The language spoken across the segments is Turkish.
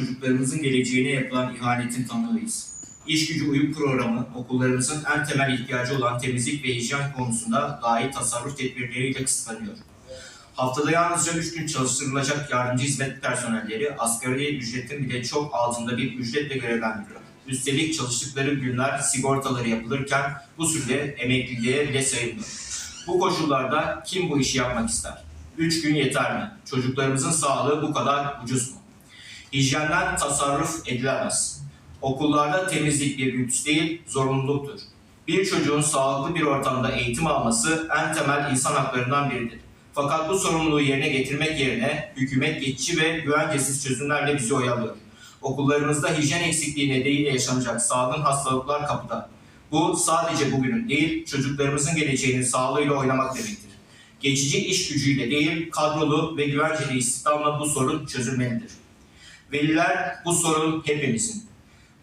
çocuklarımızın geleceğine yapılan ihanetin tanığıyız. İş gücü uyum programı okullarımızın en temel ihtiyacı olan temizlik ve hijyen konusunda dahi tasarruf tedbirleriyle kısıtlanıyor. Haftada yalnızca 3 gün çalıştırılacak yardımcı hizmet personelleri asgari ücretin bile çok altında bir ücretle görevlendiriyor. Üstelik çalıştıkları günler sigortaları yapılırken bu sürede emekliliğe bile sayılmıyor. Bu koşullarda kim bu işi yapmak ister? 3 gün yeter mi? Çocuklarımızın sağlığı bu kadar ucuz mu? Hijyenden tasarruf edilemez. Okullarda temizlik bir lüks değil, zorunluluktur. Bir çocuğun sağlıklı bir ortamda eğitim alması en temel insan haklarından biridir. Fakat bu sorumluluğu yerine getirmek yerine hükümet geçici ve güvencesiz çözümlerle bizi oyalıyor. Okullarımızda hijyen eksikliği nedeniyle yaşanacak salgın hastalıklar kapıda. Bu sadece bugünün değil, çocuklarımızın geleceğinin sağlığıyla oynamak demektir. Geçici iş gücüyle değil, kadrolu ve güvenceli istihdamla bu sorun çözülmelidir. Veliler bu sorun hepimizin.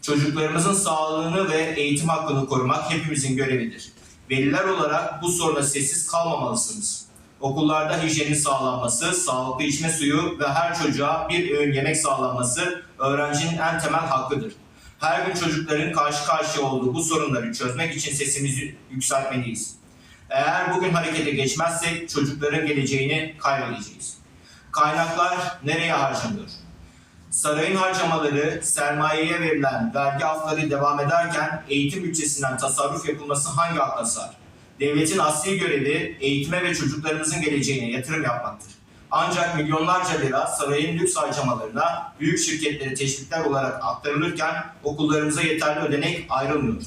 Çocuklarımızın sağlığını ve eğitim hakkını korumak hepimizin görevidir. Veliler olarak bu soruna sessiz kalmamalısınız. Okullarda hijyenin sağlanması, sağlıklı içme suyu ve her çocuğa bir öğün yemek sağlanması öğrencinin en temel hakkıdır. Her gün çocukların karşı karşıya olduğu bu sorunları çözmek için sesimizi yükseltmeliyiz. Eğer bugün harekete geçmezsek çocukların geleceğini kaybedeceğiz. Kaynaklar nereye harcanıyor? Sarayın harcamaları, sermayeye verilen vergi afları devam ederken eğitim bütçesinden tasarruf yapılması hangi akla sığar? Devletin asli görevi eğitime ve çocuklarımızın geleceğine yatırım yapmaktır. Ancak milyonlarca lira sarayın lüks harcamalarına büyük şirketlere teşvikler olarak aktarılırken okullarımıza yeterli ödenek ayrılmıyor.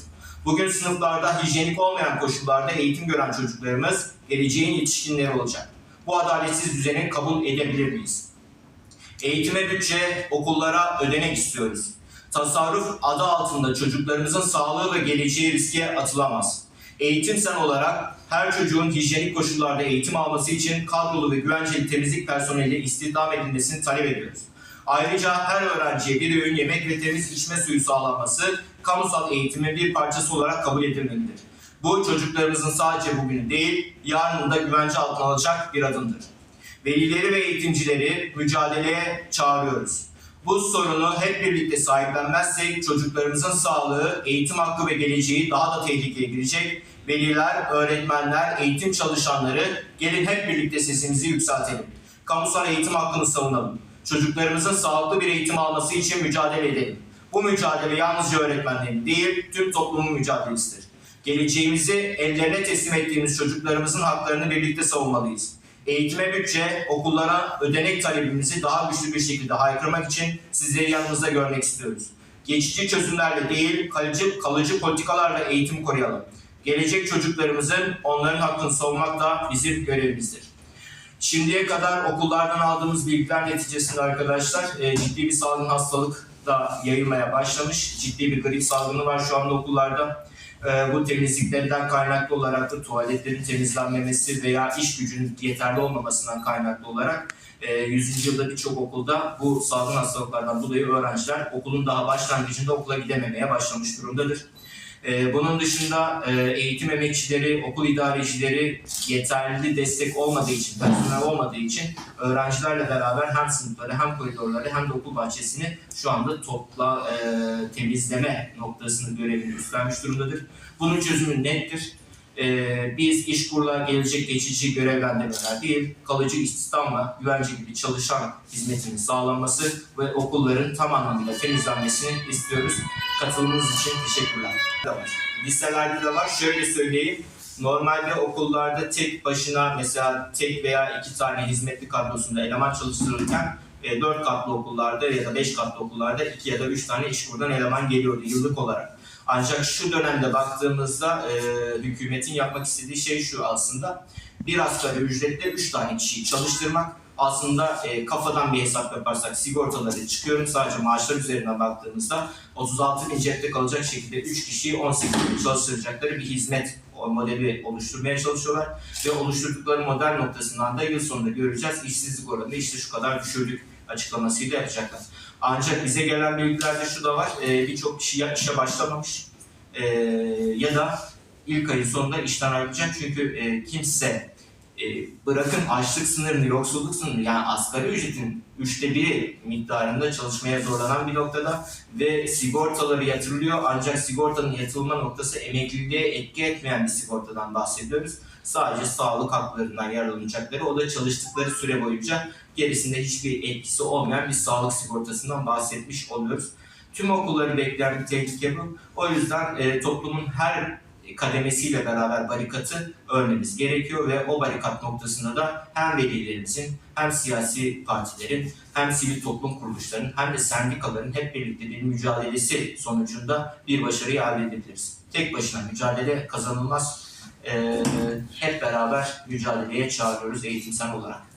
Bugün sınıflarda hijyenik olmayan koşullarda eğitim gören çocuklarımız geleceğin yetişkinleri olacak. Bu adaletsiz düzeni kabul edebilir miyiz? Eğitime bütçe, okullara ödenek istiyoruz. Tasarruf adı altında çocuklarımızın sağlığı ve geleceği riske atılamaz. Eğitim sen olarak her çocuğun hijyenik koşullarda eğitim alması için kadrolu ve güvenceli temizlik personeli istihdam edilmesini talep ediyoruz. Ayrıca her öğrenciye bir öğün yemek ve temiz içme suyu sağlanması kamusal eğitimin bir parçası olarak kabul edilmelidir. Bu çocuklarımızın sadece bugünü değil, yarının da güvence altına alacak bir adımdır. Velileri ve eğitimcileri mücadeleye çağırıyoruz. Bu sorunu hep birlikte sahiplenmezsek çocuklarımızın sağlığı, eğitim hakkı ve geleceği daha da tehlikeye girecek. Veliler, öğretmenler, eğitim çalışanları gelin hep birlikte sesimizi yükseltelim. Kamusal eğitim hakkını savunalım. Çocuklarımızın sağlıklı bir eğitim alması için mücadele edelim. Bu mücadele yalnızca öğretmenlerin değil, tüm toplumun mücadelesidir. Geleceğimizi ellerine teslim ettiğimiz çocuklarımızın haklarını birlikte savunmalıyız. Eğitime bütçe, okullara ödenek talebimizi daha güçlü bir şekilde haykırmak için sizleri yanımızda görmek istiyoruz. Geçici çözümlerle değil, kalıcı, kalıcı politikalarla eğitimi koruyalım. Gelecek çocuklarımızın onların hakkını savunmak da bizim görevimizdir. Şimdiye kadar okullardan aldığımız bilgiler neticesinde arkadaşlar e, ciddi bir salgın hastalık da yayılmaya başlamış. Ciddi bir grip salgını var şu anda okullarda. E, bu temizliklerden kaynaklı olarak da tuvaletlerin temizlenmemesi veya iş gücünün yeterli olmamasından kaynaklı olarak e, 100. yılda birçok okulda bu salgın hastalıklardan dolayı öğrenciler okulun daha başlangıcında okula gidememeye başlamış durumdadır. Ee, bunun dışında e, eğitim emekçileri, okul idarecileri yeterli destek olmadığı için, personel olmadığı için öğrencilerle beraber hem sınıfları hem koridorları hem de okul bahçesini şu anda topla e, temizleme noktasını görevini üstlenmiş durumdadır. Bunun çözümü nettir. Ee, biz iş kurula gelecek geçici görevlendirmeler değil, kalıcı istihdamla güvence gibi çalışan hizmetinin sağlanması ve okulların tam anlamıyla temizlenmesini istiyoruz. Katılımınız için teşekkürler. Liselerde de var. Şöyle söyleyeyim. Normalde okullarda tek başına mesela tek veya iki tane hizmetli kadrosunda eleman çalıştırırken e, dört katlı okullarda ya da beş katlı okullarda iki ya da üç tane işkurdan eleman geliyordu yıllık olarak. Ancak şu dönemde baktığımızda e, hükümetin yapmak istediği şey şu aslında. Bir asgari ücretle üç tane kişiyi çalıştırmak. Aslında e, kafadan bir hesap yaparsak sigortaları çıkıyorum. Sadece maaşlar üzerinden baktığımızda 36 bin cepte kalacak şekilde 3 kişiyi 18 bin çalıştıracakları bir hizmet modeli oluşturmaya çalışıyorlar. Ve oluşturdukları model noktasından da yıl sonunda göreceğiz. İşsizlik oranını işte şu kadar düşürdük açıklamasıyla yapacaklar. Ancak bize gelen bilgilerde şu da var. E, Birçok kişi ya işe başlamamış e, ya da ilk ayın sonunda işten ayrılacak. Çünkü e, kimse e, bırakın açlık sınırını, yoksulluk sınırını yani asgari ücretin üçte biri miktarında çalışmaya zorlanan bir noktada ve sigortaları yatırılıyor ancak sigortanın yatırılma noktası emekliliğe etki etmeyen bir sigortadan bahsediyoruz. Sadece sağlık haklarından yararlanacakları o da çalıştıkları süre boyunca gerisinde hiçbir etkisi olmayan bir sağlık sigortasından bahsetmiş oluyoruz. Tüm okulları bekleyen bir tehlike bu. O yüzden e, toplumun her kademesiyle beraber barikatı örmemiz gerekiyor ve o barikat noktasında da hem velilerimizin hem siyasi partilerin hem sivil toplum kuruluşlarının hem de sendikaların hep birlikte bir mücadelesi sonucunda bir başarıyı elde edebiliriz. Tek başına mücadele kazanılmaz. Ee, hep beraber mücadeleye çağırıyoruz eğitimsel olarak.